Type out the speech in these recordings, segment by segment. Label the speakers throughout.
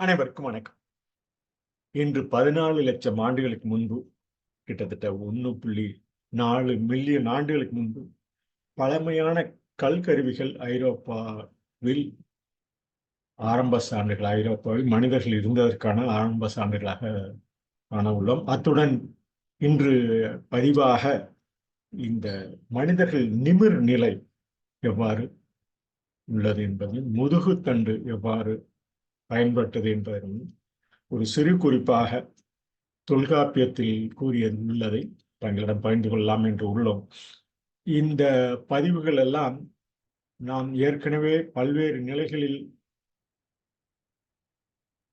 Speaker 1: அனைவருக்கும் வணக்கம். இன்று பதினாலு லட்சம் ஆண்டுகளுக்கு முன்பு கிட்டத்தட்ட ஒன்று புள்ளி நாலு மில்லியன் ஆண்டுகளுக்கு முன்பு பழமையான கல்கருவிகள் ஐரோப்பாவில் ஆரம்ப சான்றுகள் ஐரோப்பாவில் மனிதர்கள் இருந்ததற்கான ஆரம்ப சான்றுகளாக காண உள்ளோம் அத்துடன் இன்று பதிவாக இந்த மனிதர்கள் நிமிர் நிலை எவ்வாறு உள்ளது என்பதையும் முதுகுத்தண்டு எவ்வாறு பயன்பட்டது என்பதும் ஒரு சிறு குறிப்பாக தொல்காப்பியத்தில் கூறியுள்ளதை தங்களிடம் பகிர்ந்து கொள்ளலாம் என்று உள்ளோம். இந்த பதிவுகள் எல்லாம் நாம் ஏற்கனவே பல்வேறு நிலைகளில்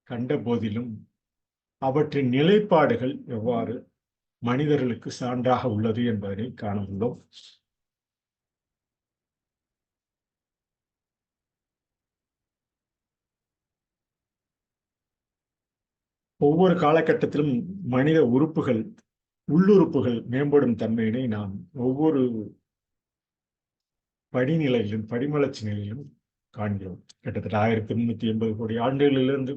Speaker 1: கண்ட போதிலும் அவற்றின் நிலைப்பாடுகள் எவ்வாறு மனிதர்களுக்கு சான்றாக உள்ளது என்பதனை காண உள்ளோம். ஒவ்வொரு காலகட்டத்திலும் மனித உறுப்புகள் உள்ளுறுப்புகள் மேம்படும் தன்மையினை நாம் ஒவ்வொரு படிநிலையிலும் படிமலர்ச்சி நிலையிலும் காண்கிறோம். கிட்டத்தட்ட ஆயிரத்தி முன்னூத்தி எண்பது கோடி ஆண்டுகளிலிருந்து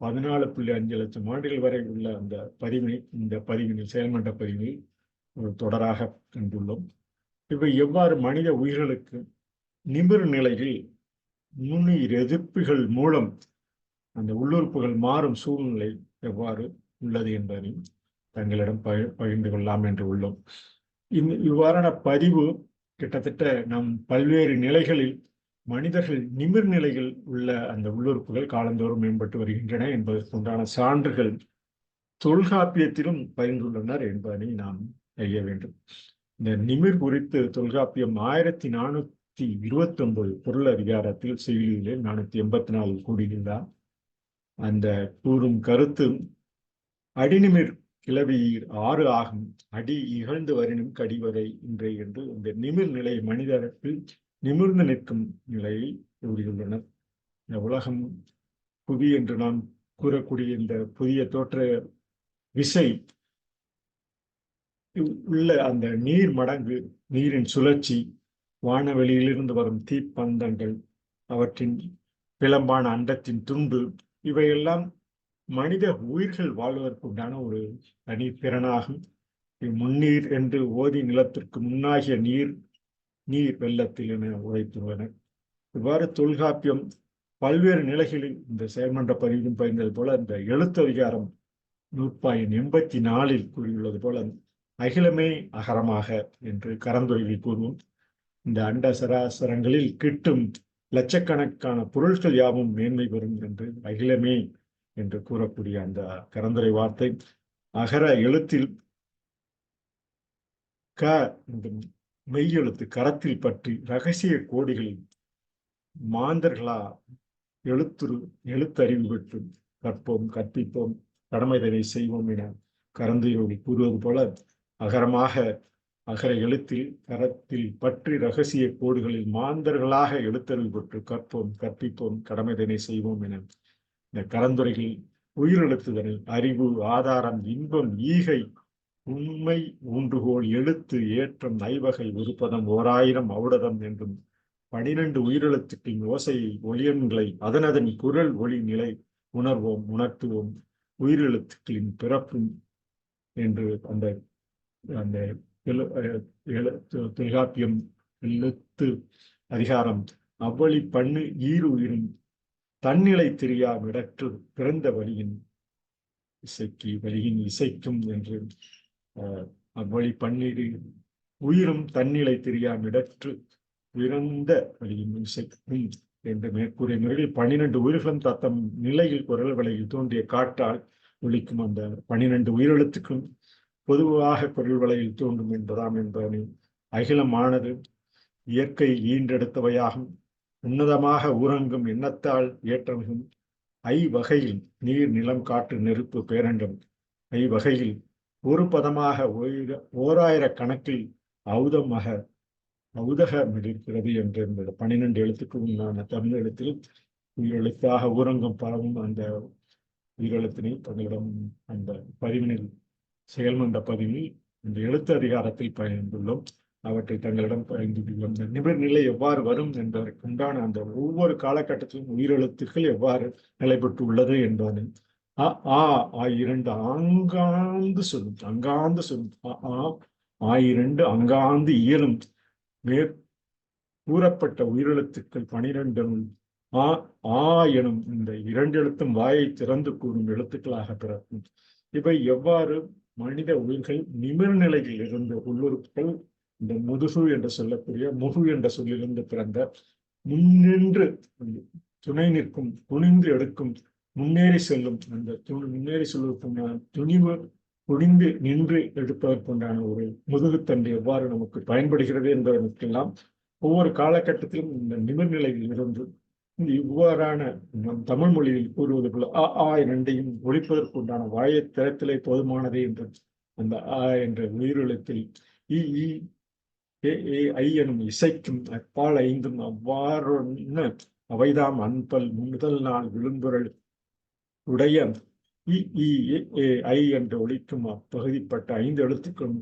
Speaker 1: பதினாலு புள்ளி அஞ்சு லட்சம் ஆண்டுகள் வரை உள்ள அந்த பதிவினை இந்த பதிவினில் செயல்மன்ற பதிவினில் ஒரு தொடராக கண்டுள்ளோம். இவை எவ்வாறு மனித உயிர்களுக்கு நிமிர் நிலையில் நுண்ணுயிர் எதிர்ப்புகள் மூலம் அந்த உள்ளுறுப்புகள் மாறும் சூழ்நிலை எவ்வாறு உள்ளது என்பதையும் தங்களிடம் பகி பகிர்ந்து கொள்ளலாம் என்று உள்ளோம். இந்த இவ்வாறான பதிவு கிட்டத்தட்ட நம் பல்வேறு நிலைகளில் மனிதர்கள் நிமிர் நிலையில் உள்ள அந்த உள்ளுறுப்புகள் காலந்தோறும் மேம்பட்டு வருகின்றன என்பதற்குண்டான சான்றுகள் தொல்காப்பியத்திலும் பகிர்ந்துள்ளனர் என்பதனை நாம் அறிய வேண்டும். இந்த நிமிர் குறித்து தொல்காப்பியம் ஆயிரத்தி நானூத்தி இருபத்தி ஒன்பது பொருள் அதிகாரத்தில் செய்தியிலே நானூத்தி எண்பத்தி நாலு கூடியிருந்தான் அந்த கூறும் கருத்தும் அடிநிமிர் கிளவியீர் ஆறு ஆகும். அடி இகழ்ந்து வரினும் கடிவரை இன்றைய என்று இந்த நிமிர் நிலை மனிதர்கள் நிமிர்ந்து நிற்கும் நிலையை கூறியுள்ளனர் இந்த உலகம் புவி என்று நாம் கூறக்கூடிய இந்த புதிய தோற்ற விசை உள்ள அந்த நீர் மடங்கு நீரின் சுழற்சி வானவெளியிலிருந்து வரும் தீப்பந்தங்கள் அவற்றின் பிளம்பான அண்டத்தின் துண்டு இவையெல்லாம் மனித உயிர்கள் வாழ்வதற்குண்டான ஒரு தனி திறனாகும் முன்னீர் என்று ஓதி நிலத்திற்கு முன்னாகிய நீர் நீர் வெள்ளத்தில் என உழைத்துள்ளனர் இவ்வாறு தொல்காப்பியம் பல்வேறு நிலைகளில் இந்த செயல்மன்ற பதிவிலும் பயந்தது போல இந்த எழுத்து அதிகாரம் நூற்பாயின் எண்பத்தி நாலில் கூறியுள்ளது போல அகிலமே அகரமாக என்று கரந்தொழில் கூறுவோம். இந்த அண்ட சராசரங்களில் கிட்டும் லட்சக்கணக்கான பொருட்கள் யாவும் மேன்மை பெறும் என்று அகிலமே என்று கூறக்கூடிய அந்த கரந்துரை வார்த்தை. அகர எழுத்தில் க மெய் எழுத்து கரத்தில் பற்றி ரகசிய கோடிகளில் மாந்தர்களா எழுத்துரு எழுத்தறிவு பெற்று கற்போம் கற்பிப்போம் கடமைதனை செய்வோம் என கரந்தையோடு கூறுவது போல அகரமாக அகர எழுத்தில் கரத்தில் பற்றி ரகசிய கோடுகளில் மாந்தர்களாக எழுத்தறிவு பெற்று கற்போம் கற்பிப்போம் கடமைதனை செய்வோம் என. இந்த கலந்துரைகள் உயிரெழுத்துதல் அறிவு ஆதாரம் இன்பம் ஈகை உண்மை ஊன்றுகோல் எழுத்து ஏற்றம் ஐவகை விருப்பதம் ஓராயிரம் அவுடதம் என்றும் பனிரெண்டு உயிரெழுத்துக்களின் ஓசையை ஒளியன்களை அதனதன் குரல் ஒளி நிலை உணர்வோம் உணர்த்துவோம். உயிரெழுத்துக்களின் பிறப்பும் என்று அந்த அந்த தொல்காப்பியம் எழுத்து அதிகாரம். அவ்வழி பண்ணு ஈருயிரும் தன்னிலை தெரியா விடற்று பிறந்த வழியின் இசைக்கு வழியின் இசைக்கும் என்று அவ்வழி பன்னீர் உயிரும் தன்னிலை தெரியா விடற்று பிறந்த வழியின் இசைக்கும் என்று மேற்கூறிய முறையில் பன்னிரண்டு உயிர்களும் தத்தம் நிலையில் குரல் வலையில் தோன்றிய காட்டால் ஒழிக்கும் அந்த பன்னிரண்டு உயிரெழுத்துக்கும் பொதுவாக பொருள் வலையில் தோன்றும் என்பதாம் என்பதனை அகிலமானது இயற்கை ஈன்றெடுத்தவையாகும். உன்னதமாக ஊரங்கும் எண்ணத்தால் ஏற்றமிகும். ஐ வகையில் நீர் நிலம் காற்று நெருப்பு பேரண்டம். ஐ வகையில் ஒரு பதமாக ஓராயிர கணக்கில் ஔதமாக ஔதகம் இருக்கிறது என்று இந்த பன்னிரெண்டு எழுத்துக்கு உண்டான தமிழ் எழுத்தில் உயிரெழுத்தாக ஊரங்கம் பரவும் அந்த உயிரெழுத்தினை தங்களிடம் அந்த பதிவினில் செயல்மன்ற பதிவில் இந்த எழுத்து அதிகாரத்தில் பயந்துள்ளோம் அவற்றை தங்களிடம் பகிர்ந்து கொள்வோம். இந்த நிபர்நிலை எவ்வாறு வரும் என்பதற்கு உண்டான அந்த ஒவ்வொரு காலகட்டத்திலும் உயிரெழுத்துக்கள் எவ்வாறு நிலைபெற்று உள்ளது என்பதை. அ ஆ ஆ இரண்டு ஆங்காந்து சொல்லும் அங்காந்து சொல்லும் ஆ ஆ இரண்டு அங்காந்து இயலும். மேற் கூறப்பட்ட உயிரெழுத்துக்கள் பனிரெண்டும். ஆ ஆ எனும் இந்த இரண்டு எழுத்தும் வாயை திறந்து கூறும் எழுத்துக்களாக பிறக்கும். இவை எவ்வாறு மனித உயிர்கள் நிமிர்நிலையில் இருந்து உள்ளுறுப்புகள் இந்த முதுகு என்று சொல்லக்கூடிய முகு என்ற சொல்லிலிருந்து பிறந்த முன்னின்று துணை நிற்கும் துணிந்து எடுக்கும் முன்னேறி செல்லும் அந்த து முன்னேறி செல்வதற்குண்டான துணிவு குனிந்து நின்று எடுப்பதற்குண்டான ஒரு முதுகுத்தண்டு எவ்வாறு நமக்கு பயன்படுகிறது என்பதற்கெல்லாம் ஒவ்வொரு காலகட்டத்திலும் இந்த நிமிர்நிலையில் இருந்து இவ்வாறான நம் தமிழ் மொழியில் கூறுவது போல அ ஆ இரண்டையும் ஒழிப்பதற்குண்டான வாயை திறத்திலே போதுமானதே என்று அந்த ஆ என்ற உயிரெழுத்தில் இ இ ஏ ஏ ஐ எனும் இசைக்கும் அப்பால் ஐந்தும் அவ்வாறு அவைதாம் அன்பல் முதல் நாள் விழும்புரல் உடைய இ இ ஏ ஐ என்று ஒழிக்கும் அப்பகுதிப்பட்ட ஐந்து எழுத்துக்களும்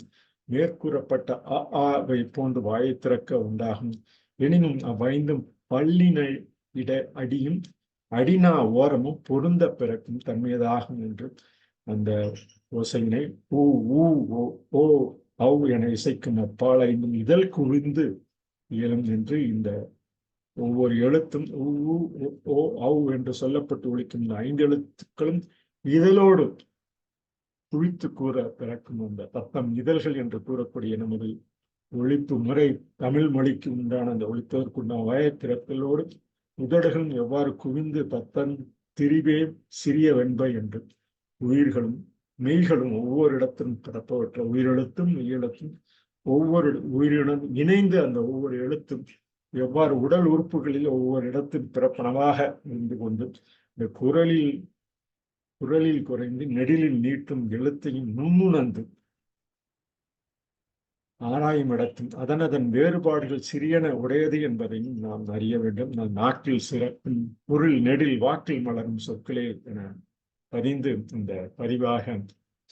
Speaker 1: மேற்கூறப்பட்ட அ ஆவை போன்று வாயை திறக்க உண்டாகும். எனினும் அவ்வைந்தும் பள்ளினை இட அடியும் அடினா ஓரமும் பொருந்த பிறக்கும் தன்மையதாகும் என்று அந்த ஓசையினை ஊ ஊ ஓ ஓ அவ் என இசைக்கும் அப்பால் ஐந்தும் இதழ் குவிந்து இயலும் என்று இந்த ஒவ்வொரு எழுத்தும் ஊ ஓ, ஓ அவ் என்று சொல்லப்பட்டு ஒழிக்கும் இந்த ஐந்து எழுத்துக்களும் இதழோடு குவித்து கூற பிறக்கும் அந்த தத்தம் இதழ்கள் என்று கூறக்கூடிய நமது ஒழிப்பு முறை தமிழ் மொழிக்கு உண்டான அந்த ஒழிப்பதற்குண்டான வயத்திறத்தலோடு உதடுகளும் எவ்வாறு குவிந்து தத்தன் திரிவே சிறிய வெண்பை என்று. உயிர்களும் மெய்களும் ஒவ்வொரு இடத்திலும் பிறப்பவற்ற உயிரெழுத்தும் மெய்யெழுத்தும் ஒவ்வொரு உயிரினும் இணைந்து அந்த ஒவ்வொரு எழுத்தும் எவ்வாறு உடல் உறுப்புகளில் ஒவ்வொரு இடத்தில் பிறப்பனவாக இருந்து கொண்டு இந்த குரலில் குரலில் குறைந்து நெடிலில் நீட்டும் எழுத்தையும் நுண்ணுணர்ந்து ஆராயும் இடத்தும் அதன் அதன் வேறுபாடுகள் சிறியன உடையது என்பதையும் நாம் அறிய வேண்டும். நம் நாட்டில் சிறப்பு பொருள் நெடில் வாக்கில் மலரும் சொற்களே என பதிந்து இந்த பதிவாக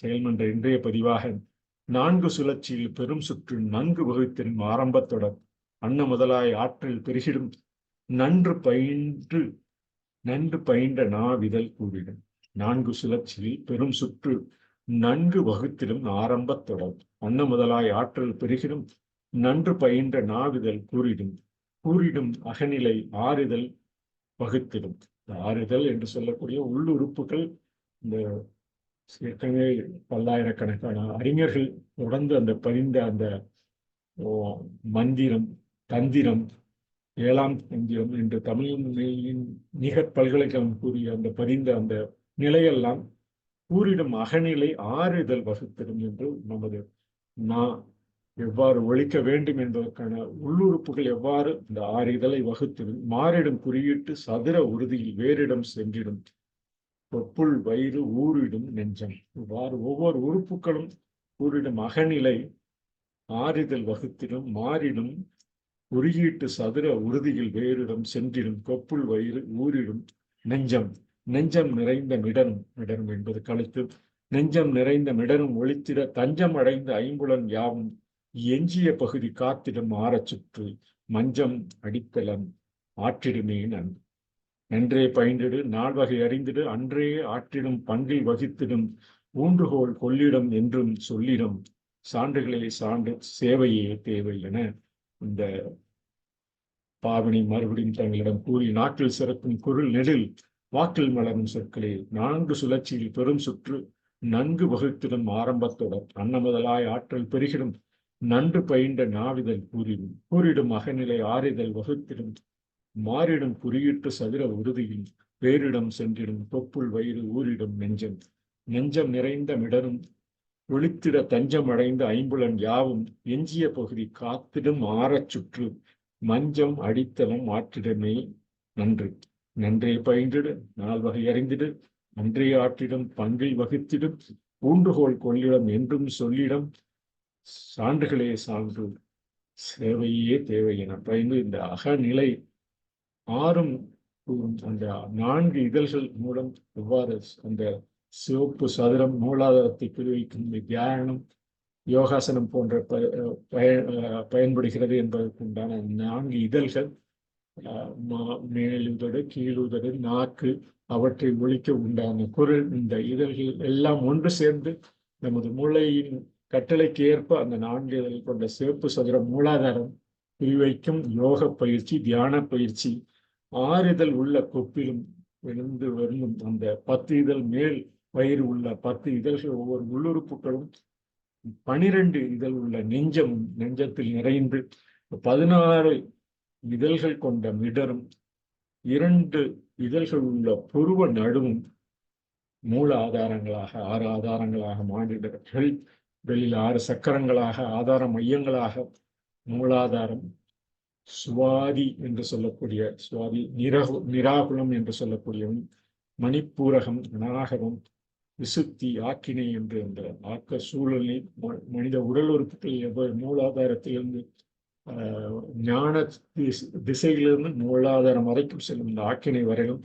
Speaker 1: செயல்மன்ற இன்றைய பதிவாக நான்கு சுழற்சியில் பெரும் சுற்று நன்கு வகுத்தின் ஆரம்பத்தொடர் அன்ன முதலாய் ஆற்றல் பெருகிடும் நன்று பயின்று நன்று பயின்ற நாவிதழ் கூறிடும். நான்கு சுழற்சியில் பெரும் சுற்று நன்கு வகுத்திலும் ஆரம்ப தொடர் அன்ன முதலாய் ஆற்றல் பெருகிடும் நன்று பயின்ற நாவிதழ் கூறிடும். கூறிடும் அகநிலை ஆறுதல் வகுத்திடும். இந்த ஆறுதல் என்று சொல்லக்கூடிய உள்ளுறுப்புகள் இந்த ஏற்கனவே பல்லாயிரக்கணக்கான அறிஞர்கள் தொடர்ந்து அந்த பதிந்த அந்த ஓ, மந்திரம் தந்திரம் ஏழாம் தந்திரம் என்று தமிழின் நிகர் பல்கலைக்கழகம் கூறிய அந்த பதிந்த அந்த நிலையெல்லாம் கூறிடும் அகநிலை ஆறுதல் வகுத்திடும் என்று நமது நான் எவ்வாறு ஒழிக்க வேண்டும் என்பதற்கான உள்ளுறுப்புகள் எவ்வாறு இந்த ஆறுதலை வகுத்திடும் மாறிடும் குறியீட்டு சதுர உறுதியில் வேறிடம் சென்றிடும் தொப்புள் வயிறு ஊறிடும் நெஞ்சம். இவ்வாறு ஒவ்வொரு உறுப்புகளும் கூறிடும் அகநிலை ஆறுதல் வகுத்திடும் மாறிடும் குறியீட்டு சதுர உறுதியில் வேறிடம் சென்றிடும் கொப்புள் வயிறு ஊரிடும் நெஞ்சம். நெஞ்சம் நிறைந்த மிடனும் மிடனும் என்பது கழித்து. நெஞ்சம் நிறைந்த மிடனும் ஒளித்திட தஞ்சம் அடைந்த ஐம்புலன் யாவும் எஞ்சிய பகுதி காத்திடும் ஆறச் சுற்று. மஞ்சம் அடித்தலம் ஆற்றிடுமே நன். நன்றே பயின்றிடு நால்வகை அறிந்திடு அன்றே ஆற்றிடும் பங்கில் வகித்திடும் ஊன்றுகோல் கொள்ளிடம் என்றும் சொல்லிடும். சான்றுகளே சான்று சேவையே தேவை என இந்த பாவனி மறுபடியும் தங்களிடம் கூறி நாட்டில் சிறக்கும் குரல் நெடில் வாக்கில் மலரும் சொற்களே நான்கு சுழற்சியில் பெரும் சுற்று நன்கு வகுத்திடும் ஆரம்பத்தொடர் அன்னமுதலாய் ஆற்றல் பெருகிடும். நன்று பயின்ற நாவிதழ் கூறிடும். கூறிடும் அகநிலை ஆறிதழ் வகுத்திடும். மாறிடும் குறியீட்டு சதுர உறுதியில் பேரிடம் சென்றிடும். தொப்புள் வயிறு ஊரிடும் நெஞ்சம். நெஞ்சம் நிறைந்த மிடரும். ஒளித்திட தஞ்சம் அடைந்த ஐம்புலன் யாவும் எஞ்சிய பகுதி காத்திடும் ஆறச் சுற்று. மஞ்சம் அடித்தளம் ஆற்றிடமே. நன்று. நன்றே பயின்றிடு நால்வகை அறிந்திடு அன்றே ஆற்றிடும் பங்கை வகுத்திடும் ஊன்றுகோல் கொள்ளிடம் என்றும் சொல்லிடம் சான்றுகளே சான்று சேவையே தேவை என பயந்து இந்த அகநிலை ஆறும் அந்த நான்கு இதழ்கள் மூலம் எவ்வாறு அந்த சிவப்பு சதுரம் மூலாதாரத்தை பிரிவிக்கும் தியானம் யோகாசனம் போன்ற பயன் பயன்படுகிறது என்பதற்குண்டான நான்கு இதழ்கள் மேலுதடு கீழுதடு நாக்கு அவற்றை ஒழிக்க உண்டான குரல் இந்த இதழ்கள் எல்லாம் ஒன்று சேர்ந்து நமது மூளையின் கட்டளைக்கு ஏற்ப அந்த நான்கு இதழ் கொண்ட சிவப்பு சதுர மூலாதாரம் குறிவைக்கும் யோக பயிற்சி தியான பயிற்சி. ஆறுதல் உள்ள கொப்பிலும் விழுந்து வரும் அந்த பத்து இதழ் மேல் வயிறு உள்ள பத்து இதழ்கள் ஒவ்வொரு உள்ளுறுப்புகளும் பனிரெண்டு இதழ் உள்ள நெஞ்சமும் நெஞ்சத்தில் நிறைந்து பதினாறு இதழ்கள் கொண்ட மிடரும் இரண்டு இதழ்கள் உள்ள புருவ நடுவும் மூல ஆதாரங்களாக ஆறு ஆதாரங்களாக மாநிலர்கள் வெளியில் ஆறு சக்கரங்களாக ஆதார மையங்களாக மூலாதாரம் சுவாதி என்று சொல்லக்கூடிய சுவாதி நிரகு நிராகுலம் என்று சொல்லக்கூடியவன் மணிப்பூரகம் நாகரம் விசுத்தி ஆக்கினை என்று அந்த ஆக்க சூழலில் மனித உடல் உறுப்புகள் எவ்வளவு மூலாதாரத்திலிருந்து ஞான திசையிலிருந்து மூலாதாரம் வரைக்கும் செல்லும் இந்த ஆக்கினை வரையிலும்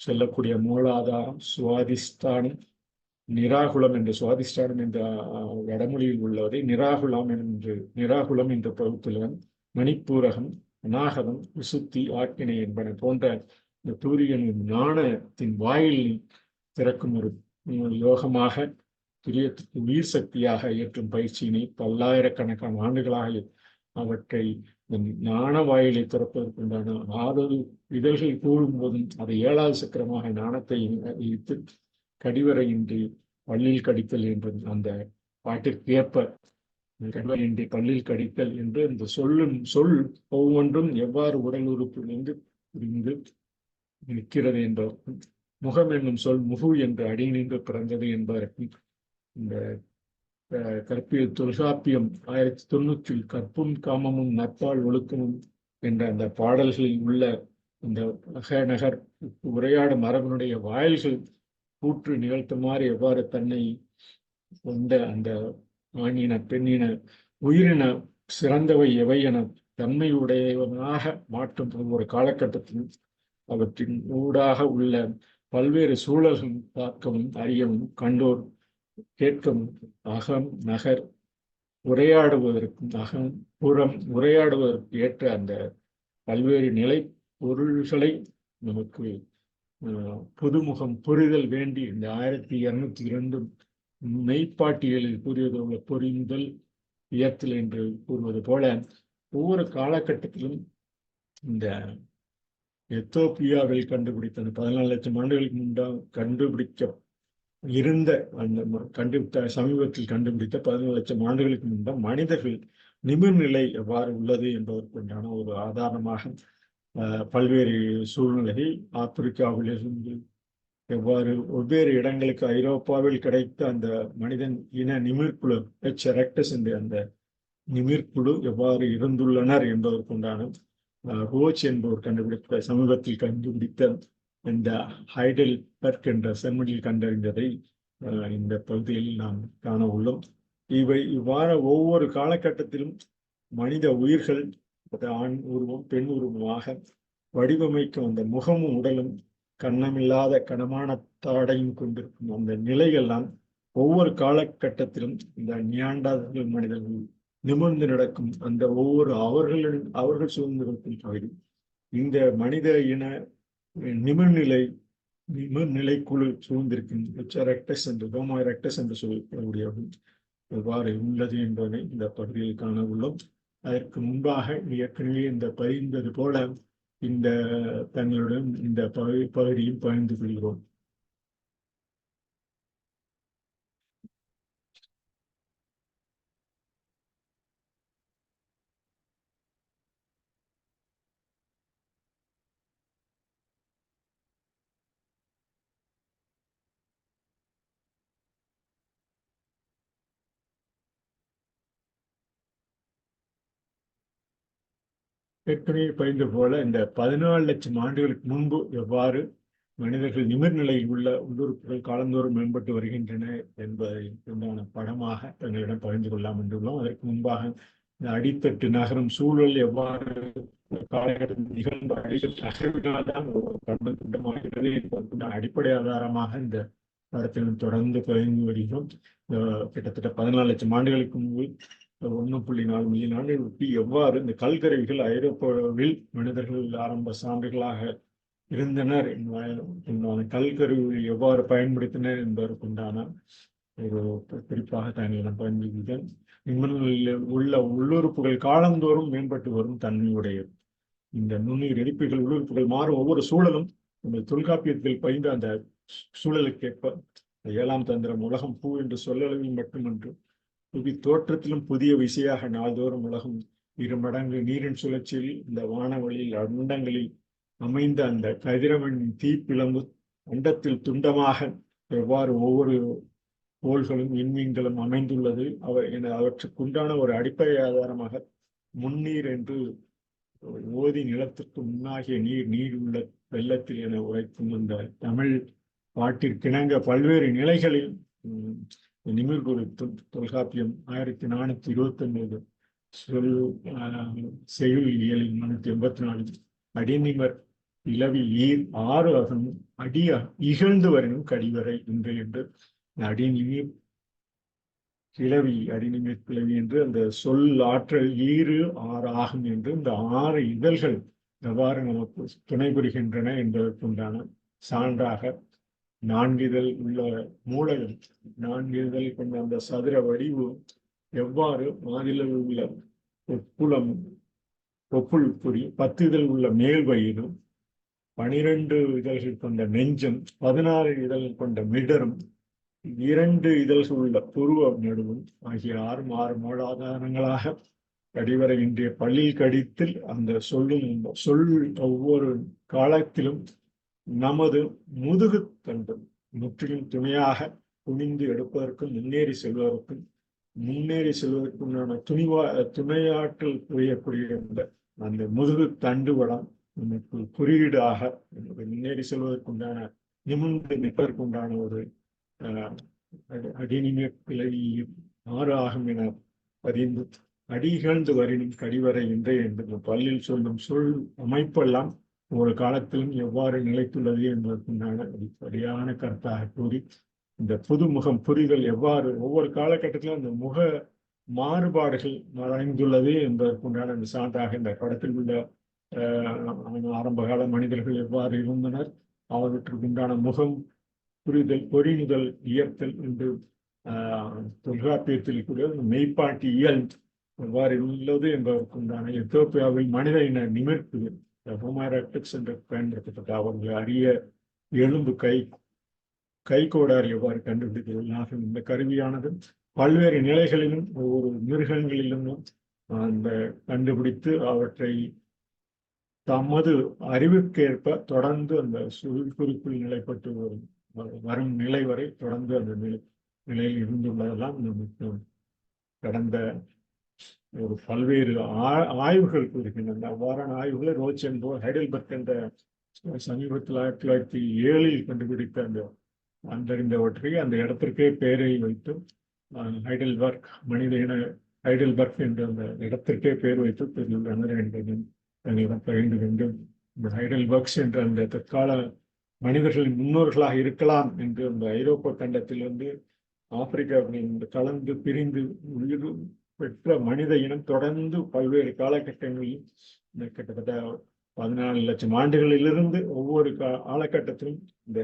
Speaker 1: செல்லக்கூடிய மூலாதாரம் சுவாதிஷ்டானம் நிராகுலம் என்று சுவாதிஷ்டானம் என்ற வடமொழியில் உள்ளவரை நிராகுலம் என்று நிராகுலம் என்ற பகுத்துலன் மணிப்பூரகம் அநாகதம் விசுத்தி ஆக்கினை என்பன போன்ற இந்த சூரியனின் ஞானத்தின் வாயிலில் திறக்கும் ஒரு யோகமாக துரியத்துக்கு உயிர் சக்தியாக ஏற்றும் பயிற்சியினை பல்லாயிரக்கணக்கான ஆண்டுகளாக அவற்றை ஞான வாயிலை திறப்பதற்குண்டான ஆறு இதழ்கள் கூடும் போதும் அதை ஏழாவது சக்கரமாக ஞானத்தை இழுத்து கடிவரையின்றி பள்ளியில் கடித்தல் என்று அந்த பாட்டிற்கு ஏற்ப கடிவரையின்றி பள்ளியில் கடித்தல் என்று இந்த சொல்லும் சொல் ஒவ்வொன்றும் எவ்வாறு உடல் உறுப்பிலிருந்து புரிந்து நிற்கிறது என்பதற்கும் முகம் என்னும் சொல் முகு என்று அடி நின்று பிறந்தது என்பதற்கும் இந்த கற்பிய தொல்காப்பியம் ஆயிரத்தி தொண்ணூற்றில் கற்பும் காமமும் நற்பால் ஒழுக்கமும் என்ற அந்த பாடல்களில் உள்ள இந்த நகர் உரையாடும் மரபனுடைய வாயில்கள் கூற்று நிகழ்த்துமாறு எவ்வாறு தன்னை வந்த அந்த ஆணின பெண்ணின உயிரின சிறந்தவை எவை என தன்மையுடையவனாக மாற்றும் ஒரு காலகட்டத்தில் அவற்றின் ஊடாக உள்ள பல்வேறு சூழல்கள் பார்க்கவும் அறியவும் கண்டோர் கேட்கும் அகம் நகர் உரையாடுவதற்கும் அகம் புறம் உரையாடுவதற்கு ஏற்ற அந்த பல்வேறு நிலை பொருள்களை நமக்கு புதுமுகம் புரிதல் வேண்டி இந்த ஆயிரத்தி இருநூத்தி இரண்டு மெய்ப்பாட்டியலில் கூறியது உள்ள புரிந்தல் இயத்தல் என்று கூறுவது போல ஒவ்வொரு காலகட்டத்திலும் இந்த எத்தோப்பியாவில் கண்டுபிடித்த அந்த பதினாலு லட்சம் ஆண்டுகளுக்கு முன்பாக கண்டுபிடிக்க இருந்த அந்த கண்டுபிடித்த சமீபத்தில் கண்டுபிடித்த பதினேழு லட்சம் ஆண்டுகளுக்கு முன்பு மனிதர்கள் நிமிர்நிலை எவ்வாறு உள்ளது என்பதற்குண்டான ஒரு ஆதாரமாக பல்வேறு சூழ்நிலைகள் ஆப்பிரிக்காவிலிருந்து எவ்வாறு வெவ்வேறு இடங்களுக்கு ஐரோப்பாவில் கிடைத்த அந்த மனிதன் இன நிமிர்குழு எச் ரெக்டஸ் என்ற அந்த நிமிர்குழு எவ்வாறு இருந்துள்ளனர் என்பதற்குண்டான ரோச் என்பவர் கண்டுபிடித்த சமீபத்தில் கண்டுபிடித்த இந்த ஹைடல் பெர்க் என்ற செம்மொழியில் கண்டறிந்ததை இந்த பகுதியில் நாம் காண உள்ளோம். இவை இவ்வாறு ஒவ்வொரு காலகட்டத்திலும் மனித உயிர்கள் ஆண் உருவம் பெண் உருவமாக வடிவமைக்கும் அந்த முகமும் உடலும் கண்ணமில்லாத கனமான தாடையும் கொண்டிருக்கும் அந்த நிலைகள்லாம் ஒவ்வொரு காலகட்டத்திலும் இந்த நியாண்டாதர்கள் மனிதர்கள் நிமிர்ந்து நடக்கும் அந்த ஒவ்வொரு அவர்களின் அவர்கள் சுதந்திரத்தின் பகுதி. இந்த மனித இன நிமிர்நிலை நிமிர்நிலை குழு சூழ்ந்திருக்கும் எச்சரெக்டஸ் என்று ஹோமோ ரெக்டஸ் என்று சொல்லக்கூடிய எவ்வாறு உள்ளது என்பதை இந்த பகுதியில் காண உள்ளோம். அதற்கு முன்பாக ஏற்கனவே இந்த பகிர்ந்தது போல இந்த தங்களுடன் இந்த பகுதி பகுதியும் பகிர்ந்து கொள்கிறோம். ஏற்கனவே பயிர்ந்து போல இந்த பதினாலு லட்சம் ஆண்டுகளுக்கு முன்பு எவ்வாறு மனிதர்கள் நிமிர்நிலையில் உள்ள உள்ளுறுப்புகள் காலந்தோறும் மேம்பட்டு வருகின்றன என்பதை உண்டான படமாக தங்களிடம் பகிர்ந்து கொள்ளலாம் என்றுள்ளோம் அதற்கு முன்பாக இந்த அடித்தட்டு நகரும் சூழல் எவ்வாறு காலகட்டத்தில் நிகழ்ந்த அடித்தட்டு நகர்வினால்தான் கண்டம் துண்டமாகிறது என்பதற்குண்டான அடிப்படை ஆதாரமாக இந்த படத்திலும் தொடர்ந்து பகிர்ந்து வருகிறோம். அஹ் கிட்டத்தட்ட பதினாலு லட்சம் ஆண்டுகளுக்கு முன்பு ஒன்று புள்ளி நாலு மில்லியன் ஆண்டுகள் ஒட்டி எவ்வாறு இந்த கல்கருவிகள் ஐரோப்பாவில் மனிதர்கள் ஆரம்ப சான்றுகளாக இருந்தனர் என்ப- கல்கருவிகள் எவ்வாறு பயன்படுத்தினர் என்பதற்குண்டான ஒரு குறிப்பாக தங்களிடம் பயன்படுத்துதல் நிமிடங்களில் உள்ள உள்ளுறுப்புகள் காலந்தோறும் மேம்பட்டு வரும் தன்மையுடையது இந்த நுண்ணுயிர் எரிப்புகள் உள்ளுறுப்புகள் மாறும் ஒவ்வொரு சூழலும் இந்த தொல்காப்பியத்தில் பயின்ற அந்த சூழலுக்கேற்ப ஏழாம் தந்திரம் உலகம் பூ என்று சொல்லளவில் மட்டுமன்று புவி தோற்றத்திலும் புதிய விசையாக நாள்தோறும் உலகம் இரு மடங்கு நீரின் சுழற்சியில் இந்த வானவழியில் அண்டங்களில் அமைந்த அந்த கதிரவனின் தீப்பிளம்பு அண்டத்தில் துண்டமாக எவ்வாறு ஒவ்வொரு கோள்களும் விண்மீன்களும் அமைந்துள்ளது அவை என அவற்றுக்குண்டான ஒரு அடிப்படை ஆதாரமாக முன்னீர் என்று ஓதி நிலத்திற்கு முன்னாகிய நீர் நீர் உள்ள வெள்ளத்தில் என உரைக்கும் அந்த தமிழ் பாட்டிற்கிணங்க பல்வேறு நிலைகளில் நிமிர் குறித்து தொல்காப்பியம் ஆயிரத்தி நானூத்தி இருபத்தி ஒன்பது சொல் ஆஹ், இயலில் நானூத்தி எண்பத்தி நாலு அடிநிமர் இளவி ஈர் ஆறு அகனும் அடி இகழ்ந்து வரினும் கடிவரை என்று என்று அடிநிமிர் கிளவி அடிநிமிர் கிளவி என்று அந்த சொல் ஆற்றல் ஈறு ஆறு ஆகும் என்று இந்த ஆறு இதழ்கள் எவ்வாறு நமக்கு துணை புரிகின்றன என்பதற்குண்டான சான்றாக நான்கு இதழ் உள்ள மூலகம் நான்கு இதழ் கொண்ட அந்த சதுர வடிவு எவ்வாறு மாதிலில் உள்ள ஒப்புளம் ஒப்புள் புரி பத்து இதழ் உள்ள மேல் வயிறும் பனிரெண்டு இதழ்கள் கொண்ட நெஞ்சம் பதினாறு இதழ்கள் கொண்ட மிடரும் இரண்டு இதழ்கள் உள்ள புருவ நடுவும் ஆகிய ஆறு ஆறு மூலாதாரங்களாக கடிவரை இன்றைய பள்ளியில் கடித்தில் அந்த சொல்லும் சொல் ஒவ்வொரு காலத்திலும் நமது முதுகு தண்டு முற்றிலும் துணையாக குனிந்து எடுப்பதற்கும் முன்னேறி செல்வதற்கும் முன்னேறி செல்வதற்குண்டான துணிவா துணையாற்றல் புரியக்கூடிய அந்த அந்த முதுகு தண்டுவடம் நமக்கு குறியீடாக நமக்கு முன்னேறி செல்வதற்குண்டான நிமிர்ந்து நிற்பதற்குண்டான ஒரு அஹ் அடி- அடிநிமிய பிழை ஆறு ஆகும் என பதிந்து அடிகழ்ந்து வரினும் கடிவரை இன்றைய என்று பல்லில் சொல்லும் சொல் அமைப்பெல்லாம் ஒரு காலத்திலும் எவ்வாறு நிலைத்துள்ளது என்பதற்குண்டான சரியான கருத்தாக கூறி இந்த புதுமுகம் புரிதல் எவ்வாறு ஒவ்வொரு காலகட்டத்திலும் அந்த முக மாறுபாடுகள் மறைந்துள்ளது என்பதற்குண்டான அந்த சான்றாக இந்த படத்தில் உள்ள ஆஹ், ஆரம்ப கால மனிதர்கள் எவ்வாறு இருந்தனர் அவற்றுக்கு உண்டான முகம் புரிதல் பொறிமுதல் இயர்த்தல் என்று ஆஹ், தொல்காப்பியத்தில் கூட மெய்ப்பாட்டி இயல் எவ்வாறு உள்ளது என்பதற்குண்டான எத்தோப்பியாவில் மனித இன நிமிர்ப்பு ஹோமாரட்டிக்ஸ் என்று பயன்படுத்தப்பட்ட அவர்கள் அரிய எலும்பு கை கைகோடார் எவ்வாறு கண்டுபிடிக்கிறது இந்த கருவியானது பல்வேறு நிலைகளிலும் ஒவ்வொரு மிருகங்களிலும் அந்த கண்டுபிடித்து அவற்றை தமது அறிவுக்கேற்ப தொடர்ந்து அந்த குறிப்பில் நிலைப்பட்டு வரும் வரும் நிலை வரை தொடர்ந்து அந்த நிலை நிலையில் இருந்துள்ளதெல்லாம் நமக்கு கடந்த ஒரு பல்வேறு ஆய்வுகள் கூறுகின்றன. அவ்வாறான ஆய்வுகளை ரோச் என்போர் ஹைடல்பர்க் என்ற சமீபத்தில் ஆயிரத்தி தொள்ளாயிரத்தி ஏழில் கண்டுபிடித்த அந்த கண்டறிந்தவற்றை அந்த இடத்திற்கே பெயரை வைத்து ஹைடல்பர்க் மனித இன ஹைடல்பர்க் என்ற அந்த இடத்திற்கே பெயர் வைத்து பெற்றுள்ளனர் என்பதை எங்களிடம் பகிர்ந்து வேண்டும் இந்த ஹைடல்பர்க்ஸ் என்ற அந்த தற்கால மனிதர்களின் முன்னோர்களாக இருக்கலாம் என்று அந்த ஐரோப்பா கண்டத்தில் வந்து ஆப்பிரிக்காவின் கலந்து பிரிந்து உயிர் பெற்ற மனித இனம் தொடர்ந்து பல்வேறு காலகட்டங்களில் இந்த கிட்டத்தட்ட பதினாலு லட்சம் ஆண்டுகளிலிருந்து ஒவ்வொரு கா- காலகட்டத்திலும் இந்த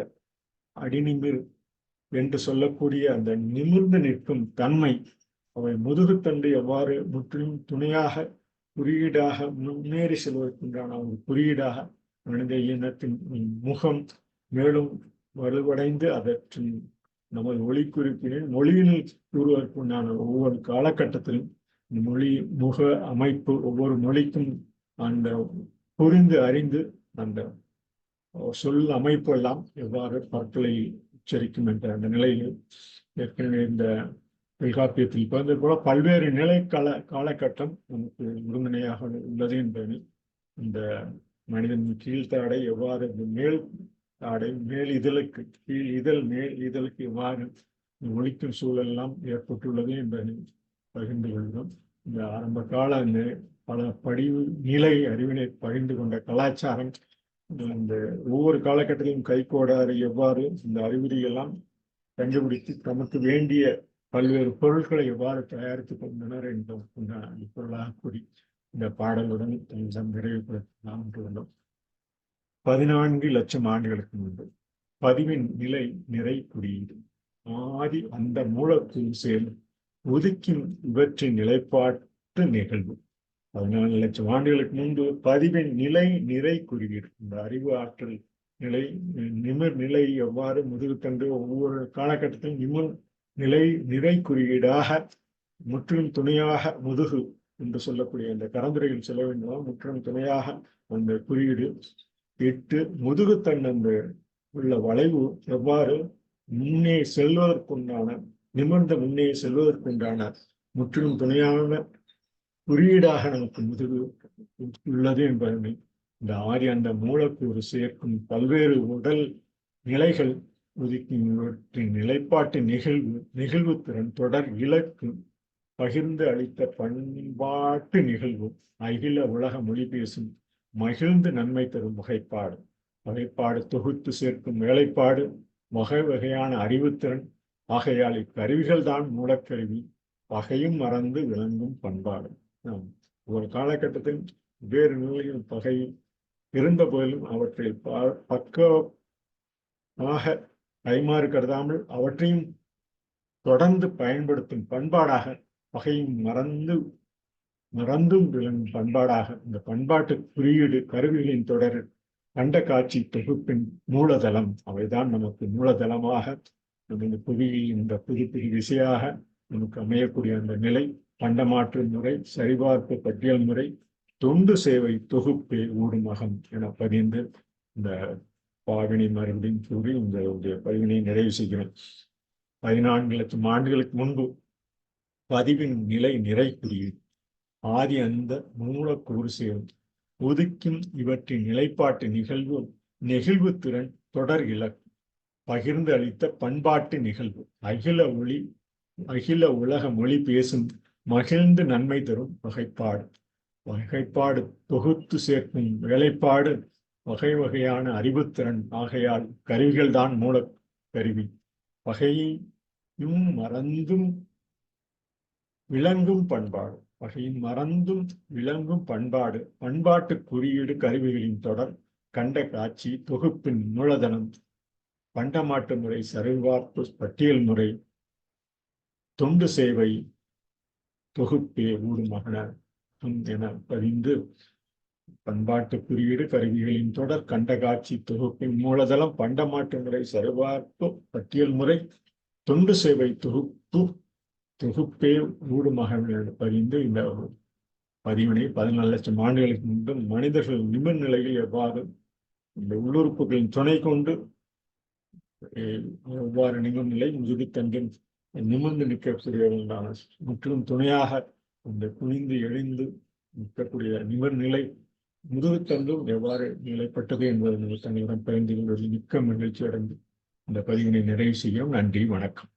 Speaker 1: அடிநிமிர் என்று சொல்லக்கூடிய அந்த நிமிர்ந்து நிற்கும் தன்மை அவை முதுகுத்தண்டு எவ்வாறு முற்றிலும் துணையாக குறியீடாக முன்னேறி செல்வதற்குண்டான ஒரு குறியீடாக மனித இனத்தின் முகம் மேலும் வலுவடைந்து அதற்றின் நமது மொழி குறிப்பினை மொழியில் கூறுவதற்குண்டான ஒவ்வொரு காலகட்டத்திலும் இந்த மொழி முக அமைப்பு ஒவ்வொரு மொழிக்கும் அந்த புரிந்து அறிந்து அந்த சொல் அமைப்பு எல்லாம் எவ்வாறு பற்களை உச்சரிக்கும் என்ற அந்த நிலையில் ஏற்கனவே இந்த தொல்காப்பியத்தில் பிறந்த போல பல்வேறு நிலை கால காலகட்டம் நமக்கு உறுதுணையாக உள்ளது என்பதில் இந்த மனிதன் கீழ்த்தாடை எவ்வாறு மேல் தாடை மேல் இதழுக்கு கீழ் இதழ் மேல் இதழுக்கு எவ்வாறு ஒழிக்கும் சூழலெல்லாம் ஏற்பட்டுள்ளது என்பதை பகிர்ந்து கொள்கிறோம். இந்த ஆரம்ப கால இந்த பல படிவு நிலை அறிவினை பகிர்ந்து கொண்ட கலாச்சாரம் இந்த ஒவ்வொரு காலகட்டத்திலும் கைகோடாறு எவ்வாறு இந்த அறிகுறியெல்லாம் கண்டுபிடித்து தமக்கு வேண்டிய பல்வேறு பொருட்களை எவ்வாறு தயாரித்துக் கொண்டனர் என்றும் பொருளாக கூறி இந்த பாடலுடன் தஞ்சம் நிறைவுபடுத்தலாம் என்றுள்ளோம் பதினான்கு லட்சம் ஆண்டுகளுக்கு முன்பு பதிவின் நிலை நிறை குறியீடு. ஆதி அந்த மூலத்தில் செயல் ஒதுக்கின் இவற்றின் நிலைப்பாட்டு நிகழ்வு. பதினாலு லட்சம் ஆண்டுகளுக்கு முன்பு பதிவின் நிலை நிறை குறியீடு. இந்த அறிவு ஆற்றல் நிலை நிமிர் நிலை எவ்வாறு முதுகுத்தண்டு ஒவ்வொரு காலகட்டத்திலும் நிமிர் நிலை நிறை குறியீடாக முற்றிலும் துணையாக முதுகு என்று சொல்லக்கூடிய இந்த கரந்துரையில் செல்ல வேண்டுமா. முற்றிலும் துணையாக அந்த குறியீடு எட்டு முதுகுத்தன் அந்த உள்ள வளைவு எவ்வாறு முன்னே செல்வதற்குண்டான நிமிர்ந்த முன்னே செல்வதற்குண்டான முற்றிலும் துணையான குறியீடாக நமக்கு முதுகு உள்ளது என்பதனை இந்த ஆரி அந்த மூலக்கூறு சேர்க்கும் பல்வேறு உடல் நிலைகள் ஒதுக்கின் நிலைப்பாட்டு நிகழ்வு நிகழ்வு திறன் தொடர் இலக்கு பகிர்ந்து அளித்த பண்பாட்டு நிகழ்வு. அகில உலக மொழி பேசும் மகிழ்ந்து நன்மை தரும் வகைப்பாடு. வகைப்பாடு தொகுத்து சேர்க்கும் வேலைப்பாடு வகை வகையான அறிவுத்திறன். ஆகையால் இக்கருவிகள் தான் மூலக்கருவி. பகையும் மறந்து விளங்கும் பண்பாடு. ஒரு காலகட்டத்தில் வேறு நிலையில் பகை இருந்த போதிலும் அவற்றை பக்கமாக கைமாறு கருதாமல் அவற்றையும் தொடர்ந்து பயன்படுத்தும் பண்பாடாக பகையும் மறந்து மறந்தும் விளங்கும் பண்பாடாக இந்த பண்பாட்டு குறியீடு கருவிகளின் தொடர் கண்ட காட்சி தொகுப்பின் மூலதளம். அவைதான் நமக்கு மூலதளமாக நமது புவியில் இந்த புது புது விசையாக நமக்கு அமையக்கூடிய அந்த நிலை பண்டமாற்று முறை சரிபார்ப்பு பட்டியல் முறை தொண்டு சேவை தொகுப்பு ஊடுமகம் என பதிந்து இந்த பாவினி மறுபடியும் கூறி இந்த பதிவினை நிறைவு செய்கிறேன். பதினான்கு லட்சம் ஆண்டுகளுக்கு முன்பு பதிவின் நிலை நிறை குறியீடு. ஆதி அந்த மூலக்கூறு சேரும். ஒதுக்கும் இவற்றின் நிலைப்பாட்டு நிகழ்வு நெகிழ்வு திறன் தொடர் இலக்கு. பகிர்ந்து அளித்த பண்பாட்டு நிகழ்வு. அகில ஒளி அகில உலக மொழி பேசும் மகிழ்ந்து நன்மை தரும் வகைப்பாடு. வகைப்பாடு தொகுத்து சேர்க்கும் வேலைப்பாடு வகை வகையான அறிவுத்திறன் ஆகையால் கருவிகள்தான் மூல கருவி. வகையும் மறந்தும் விளங்கும் பண்பாடு. வகையின் மறந்தும் விளங்கும் பண்பாடு பண்பாட்டு குறியீடு கருவிகளின் தொடர் கண்ட காட்சி தொகுப்பின் மூலதனம் பண்டமாட்டு முறை சரிவார்ப்பு பட்டியல் முறை தொண்டு சேவை தொகுப்பே ஊடுமகன என பதிந்து பண்பாட்டு குறியீடு கருவிகளின் தொடர் கண்ட காட்சி தொகுப்பின் மூலதளம் பண்டமாட்டு முறை சரிபார்ப்பு பட்டியல் முறை தொண்டு சேவை தொகுப்பு தொகுப்பே ஊடுமாக பதிந்து இந்த பதிவினை பதினாலு லட்சம் ஆண்டுகளுக்கு முன்பு மனிதர்கள் நிமிர் நிலையில் எவ்வாறு இந்த உள்ளுறுப்புகளின் துணை கொண்டு எவ்வாறு நிமிர் நிலை முதுகுத்தண்டின் நிமிர்ந்து நிற்கக்கூடியவர்களான முற்றிலும் துணையாக இந்த குனிந்து எழுந்து நிற்கக்கூடிய நிமிர் நிலை எவ்வாறு நிலைப்பட்டது என்பதை தன்னிடம் பகிர்ந்து கொண்டு மிக்க மகிழ்ச்சி அடைந்து இந்த பதிவினை நிறைவு செய்யும் நன்றி வணக்கம்.